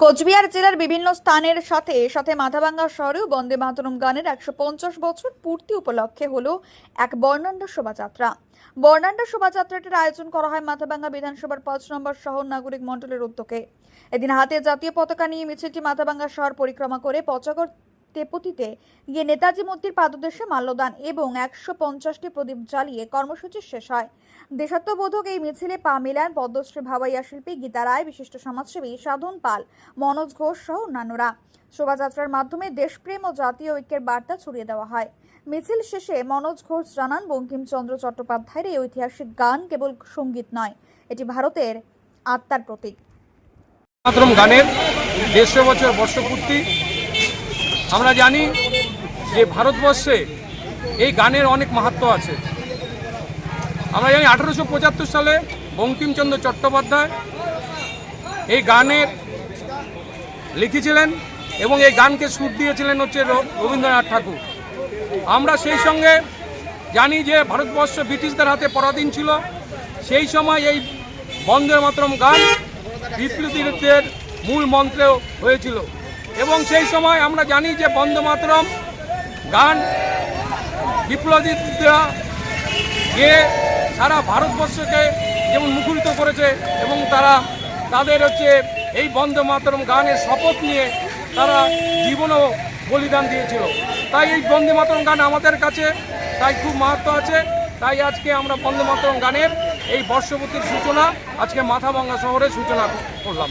কোচবিহার জেলার বিভিন্ন স্থানের সাথে সাথে মাথাভাঙ্গা শহরেও বন্দে মাতরম গানের একশো পঞ্চাশ বছর পূর্তি উপলক্ষে হলো এক বর্ণাঢ্য শোভাযাত্রা। বর্ণাঢ্য শোভাযাত্রাটির আয়োজন করা হয় মাথাভাঙ্গা বিধানসভার পাঁচ নম্বর শহর নাগরিক মণ্ডলের উদ্যোগে। এদিন হাতে জাতীয় পতাকা নিয়ে মিছিলটি মাথাভাঙ্গা শহর পরিক্রমা করে পচাগড় তেপতিতে গিয়ে নেতাজি মূর্তির পাদদেশে মাল্যদান এবং একশো পঞ্চাশটি প্রদীপ জ্বালিয়ে কর্মসূচি শেষ হয়। দেশাত্মবোধক এই মিছিলে পা মেলান পদ্মশ্রী ভাবাইয়া শিল্পী গীতা রায়, বিশিষ্ট সমাজসেবী সাধন পাল, মনোজ ঘোষ সহ অন্যান্যরা। শোভাযাত্রার মাধ্যমে দেশপ্রেম ও জাতীয় ঐক্যের বার্তা ছড়িয়ে দেওয়া হয়। মিছিল শেষে মনোজ ঘোষ জানান, বঙ্কিমচন্দ্র চট্টোপাধ্যায়ের এই ঐতিহাসিক গান কেবল সংগীত নয়, এটি ভারতের আত্মার প্রতীক। গানের দেড়শো বছর বর্ষপূর্তি আমরা জানি যে ভারতবর্ষে এই গানের অনেক মাহাত্ম আছে। আমরা জানি আঠারোশো পঁচাত্তর সালে বঙ্কিমচন্দ্র চট্টোপাধ্যায় এই গানের লিখেছিলেন এবং এই গানকে সুর দিয়েছিলেন হচ্ছে রবীন্দ্রনাথ ঠাকুর। আমরা সেই সঙ্গে জানি যে ভারতবর্ষ ব্রিটিশদের হাতে পরাধীন ছিল। সেই সময় এই বন্দে মাতরম গান বিপ্লবীদের মূল মন্ত্রেও হয়েছিল। এবং সেই সময় আমরা জানি যে বন্দে মাতরম গান বিপ্লবীরা গিয়ে সারা ভারতবর্ষকে যেমন মুখরিত করেছে এবং তারা তাদের হচ্ছে এই বন্দে মাতরম গানের শপথ নিয়ে তারা জীবনও বলিদান দিয়েছিল। তাই এই বন্দে মাতরম গান আমাদের কাছে, তাই খুব মাহাত্ম আছে। তাই আজকে আমরা বন্দে মাতরম গানের এই বর্ষপতির সূচনা আজকে মাথাভাঙ্গা শহরে সূচনা করলাম।